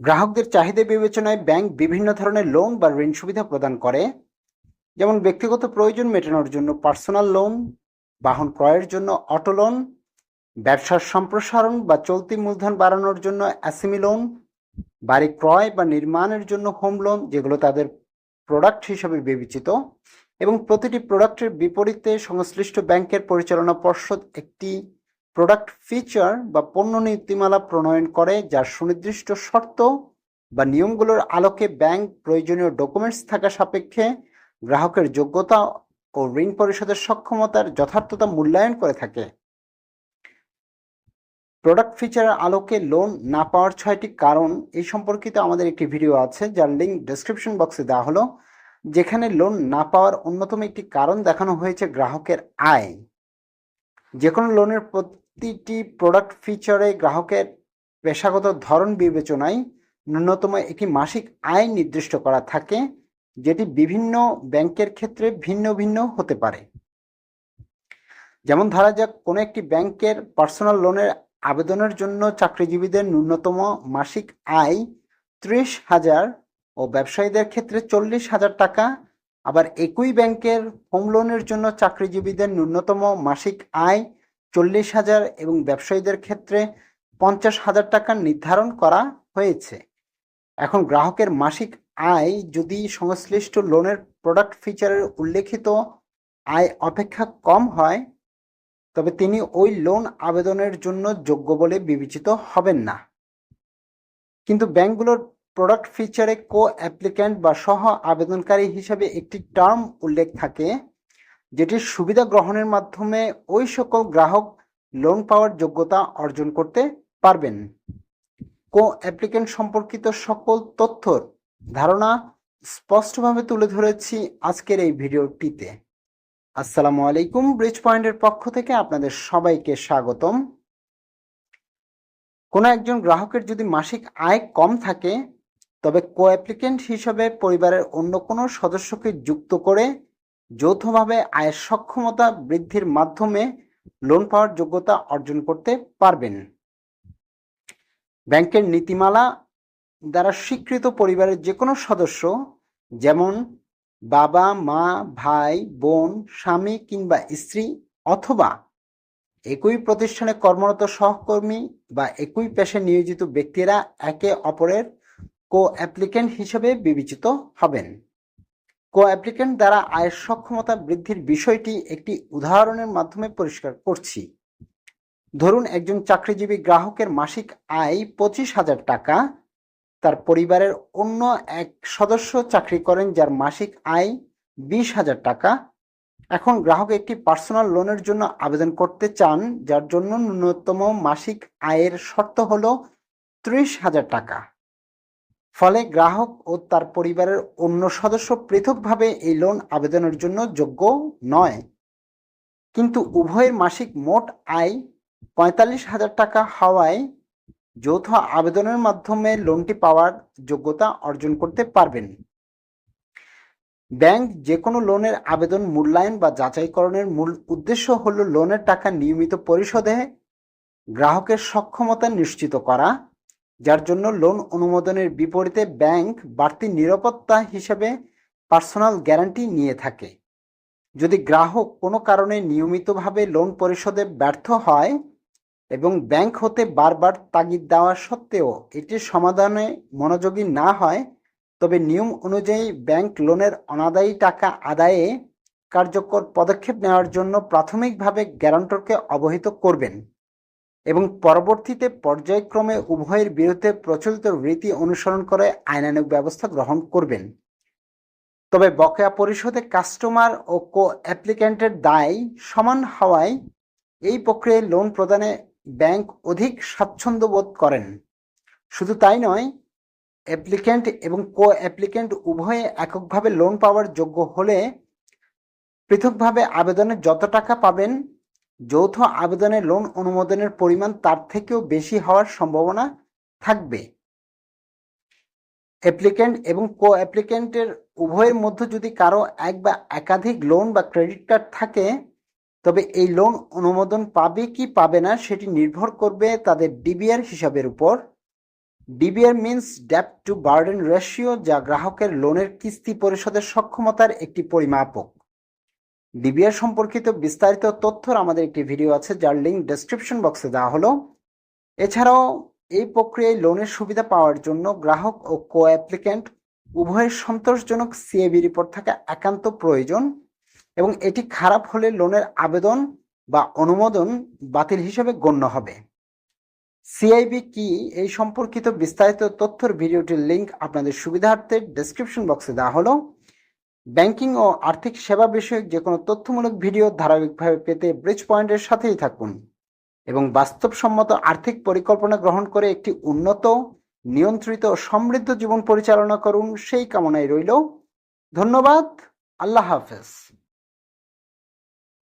গ্রাহকদের চাহিদা বিবেচনায় ব্যাংক বিভিন্ন ধরনের লোন বা ঋণ সুবিধা প্রদান করে, যেমন ব্যক্তিগত প্রয়োজন মেটানোর জন্য পার্সোনাল লোন, বাহন ক্রয়ের জন্য অটো লোন, ব্যবসার সম্প্রসারণ বা চলতি মূলধন বাড়ানোর জন্য অ্যাসিমি লোন, বাড়ি ক্রয় বা নির্মাণের জন্য হোম লোন, যেগুলো তাদের প্রোডাক্ট হিসেবে বিবেচিত, এবং প্রতিটি প্রোডাক্টের বিপরীতে সংশ্লিষ্ট ব্যাংকের পরিচালনা পর্ষদ একটি প্রোডাক্ট ফিচার বা পণ্য নীতিমালা প্রণয়ন করে যার সুনির্দিষ্ট শর্ত বা নিয়মগুলোর আলোকে ব্যাংক প্রয়োজনীয় ডকুমেন্টস থাকা সাপেক্ষে গ্রাহকের যোগ্যতা ও ঋণ পরিশোধের সক্ষমতার যথার্থতা মূল্যায়ন করে থাকে। প্রোডাক্ট ফিচারের আলোকে লোন না পাওয়ার ছয়টি কারণ এই সম্পর্কিত আমাদের একটি ভিডিও আছে, যার লিঙ্ক ডেসক্রিপশন বক্সে দেওয়া হলো, যেখানে লোন না পাওয়ার অন্যতম একটি কারণ দেখানো হয়েছে গ্রাহকের আয়। যে কোনো লোনের প্রতিটি প্রোডাক্ট ফিচারে গ্রাহকের পেশাগত ধরন বিবেচনায় ন্যূনতম একটি মাসিক আয় নির্দিষ্ট করা থাকে, যেটি বিভিন্ন ব্যাংকের ক্ষেত্রে ভিন্ন ভিন্ন হতে পারে। যেমন ধরা যাক, কোনো একটি ব্যাংকের পার্সোনাল লোনের আবেদনের জন্য চাকরিজীবীদের ন্যূনতম মাসিক আয় ত্রিশ হাজার ও ব্যবসায়ীদের ক্ষেত্রে চল্লিশ হাজার টাকা আবার একই ব্যাংকের হোম লোনের জন্য চাকরিজীবীদের ন্যূনতম মাসিক আয় চল্লিশ হাজার এবং ব্যবসায়ীদের ক্ষেত্রে পঞ্চাশ হাজার টাকা নির্ধারণ করা হয়েছে। এখন গ্রাহকের মাসিক আয় যদি সংশ্লিষ্ট লোনের প্রোডাক্ট ফিচারের উল্লেখিত আয় অপেক্ষা কম হয়, তবে তিনি ওই লোন আবেদনের জন্য যোগ্য বলে বিবেচিত হবেন না। কিন্তু ব্যাংকগুলোর প্রোডাক্ট ফিচারে কো অ্যাপ্লিক্যান্ট বা সহ আবেদনকারী হিসেবে একটি টার্ম উল্লেখ থাকে যেটির সুবিধা গ্রহণের মাধ্যমে ওই সকল গ্রাহক লোন পাওয়ার যোগ্যতা অর্জন করতে পারবেন। কো অ্যাপ্লিক্যান্ট সম্পর্কিত সকল তথ্যর ধারণা স্পষ্টভাবে তুলে ধরেছি আজকের এই ভিডিওটিতে। আসসালামু আলাইকুম, ব্রিজ পয়েন্টের পক্ষ থেকে আপনাদের সবাইকে স্বাগতম। কোনো একজন গ্রাহকের যদি মাসিক আয় কম থাকে তবে কো অ্যাপ্লিকেন্ট হিসেবে পরিবারের অন্য কোনো সদস্যকে যুক্ত করে যৌথভাবে আয়ের সক্ষমতা বৃদ্ধির মাধ্যমে লোন পাওয়ার যোগ্যতা অর্জন করতে পারবেন। ব্যাংকের নীতিমালা দ্বারা স্বীকৃত পরিবারের যে কোনো সদস্য, যেমন বাবা, মা, ভাই, বোন, স্বামী কিংবা স্ত্রী অথবা একই প্রতিষ্ঠানে কর্মরত সহকর্মী বা একই পেশায় নিয়োজিত ব্যক্তিরা একে অপরের কো অ্যাপ্লিকেন্ট হিসেবে বিবেচিত হবেন। কো অ্যাপ্লিকেন্ট দ্বারা আয়ের সক্ষমতা বৃদ্ধির বিষয়টি একটি উদাহরণের মাধ্যমে পরিষ্কার করছি। ধরুন, একজন চাকরিজীবী গ্রাহকের মাসিক আয় পঁচিশ হাজার টাকা, তার পরিবারের অন্য এক সদস্য চাকরি করেন যার মাসিক আয় বিশ হাজার টাকা। এখন গ্রাহক একটি পার্সোনাল লোনের জন্য আবেদন করতে চান, যার জন্য ন্যূনতম মাসিক আয়ের শর্ত হল ত্রিশ হাজার টাকা। ফলে গ্রাহক ও তার পরিবারের অন্য সদস্য পৃথকভাবে এই লোন আবেদনের জন্য যোগ্য নয়। কিন্তু উভয়ের মাসিক মোট আয় পঁয়তাল্লিশ হাজার টাকা হওয়ায় যৌথ আবেদনের মাধ্যমে লোনটি পাওয়ার যোগ্যতা অর্জন করতে পারবেন। ব্যাংক যে কোনো লোনের আবেদন মূল্যায়ন বা যাচাইকরণের মূল উদ্দেশ্য হল লোনের টাকা নিয়মিত পরিশোধে গ্রাহকের সক্ষমতা নিশ্চিত করা যার জন্য লোন অনুমোদনের বিপরীতে ব্যাংক বাড়তি নিরাপত্তা হিসেবে পার্সোনাল গ্যারান্টি নিয়ে থাকে। যদি গ্রাহক কোনো কারণে নিয়মিতভাবে লোন পরিশোধে ব্যর্থ হয় এবং ব্যাংক হতে বারবার তাগিদ দেওয়া সত্ত্বেও এটির সমাধানে মনোযোগী না হয়, তবে নিয়ম অনুযায়ী ব্যাংক লোনের অনাদায়ী টাকা আদায়ে কার্যকর পদক্ষেপ নেওয়ার জন্য প্রাথমিকভাবে গ্যারান্টরকে অবহিত করবেন। এবং পরবর্তীতে পর্যায়ক্রমে উভয়ের বিরুদ্ধে প্রচলিত রীতি অনুসরণ করে আইনানুগ ব্যবস্থা গ্রহণ করবেন। তবে বকেয়া পরিশোধে কাস্টমার ও কো অ্যাপ্লিক্যান্টের দায় সমান হওয়ায় এই প্রক্রিয়ায় লোন প্রদানে ব্যাংক অধিক স্বাচ্ছন্দ্য বোধ করেন। শুধু তাই নয়, অ্যাপ্লিক্যান্ট এবং কো অ্যাপ্লিক্যান্ট উভয়ে এককভাবে লোন পাওয়ার যোগ্য হলে পৃথকভাবে আবেদনে যত টাকা পাবেন যৌথ আবেদনে লোন অনুমোদনের পরিমাণ তার থেকেও বেশি হওয়ার সম্ভাবনা থাকবে। অ্যাপ্লিক্যান্ট এবং কো অ্যাপ্লিক্যান্টের উভয়ের মধ্যে যদি কারও এক বা একাধিক লোন বা ক্রেডিট কার্ড থাকে, তবে এই লোন অনুমোদন পাবে কি পাবে না সেটি নির্ভর করবে তাদের ডিবিআর হিসাবের উপর। DBR means debt to burden ratio যা গ্রাহকের লোনের কিস্তি পরিশোধের সক্ষমতার একটি পরিমাপক। ডিবিআর সম্পর্কিত বিস্তারিত তথ্যর আমাদের একটি ভিডিও আছে, যার লিঙ্ক ডেসক্রিপশন বক্সে দেওয়া হলো। এছাড়াও এই প্রক্রিয়ায় লোনের সুবিধা পাওয়ার জন্য গ্রাহক ও কো অ্যাপ্লিক্যান্ট উভয়ের সন্তোষজনক সিএবি রিপোর্ট থাকা একান্ত প্রয়োজন এবং এটি খারাপ হলে লোনের আবেদন বা অনুমোদন বাতিল হিসেবে গণ্য হবে। সিআইবি কি? এই সম্পর্কিত বিস্তারিত তথ্যের ভিডিওটির লিঙ্ক আপনাদের সুবিধার্থে ডেসক্রিপশন বক্সে দেওয়া হলো। ব্যাংকিং ও আর্থিক সেবা বিষয়ক যে কোনো তথ্যমূলক ভিডিও ধারাবাহিকভাবে পেতে ব্রিজ পয়েন্টের সাথেই থাকুন এবং বাস্তবসম্মত আর্থিক পরিকল্পনা গ্রহণ করে একটি উন্নত, নিয়ন্ত্রিত সমৃদ্ধ জীবন পরিচালনা করুন। সেই কামনায় রইল। ধন্যবাদ। আল্লাহ হাফেজ।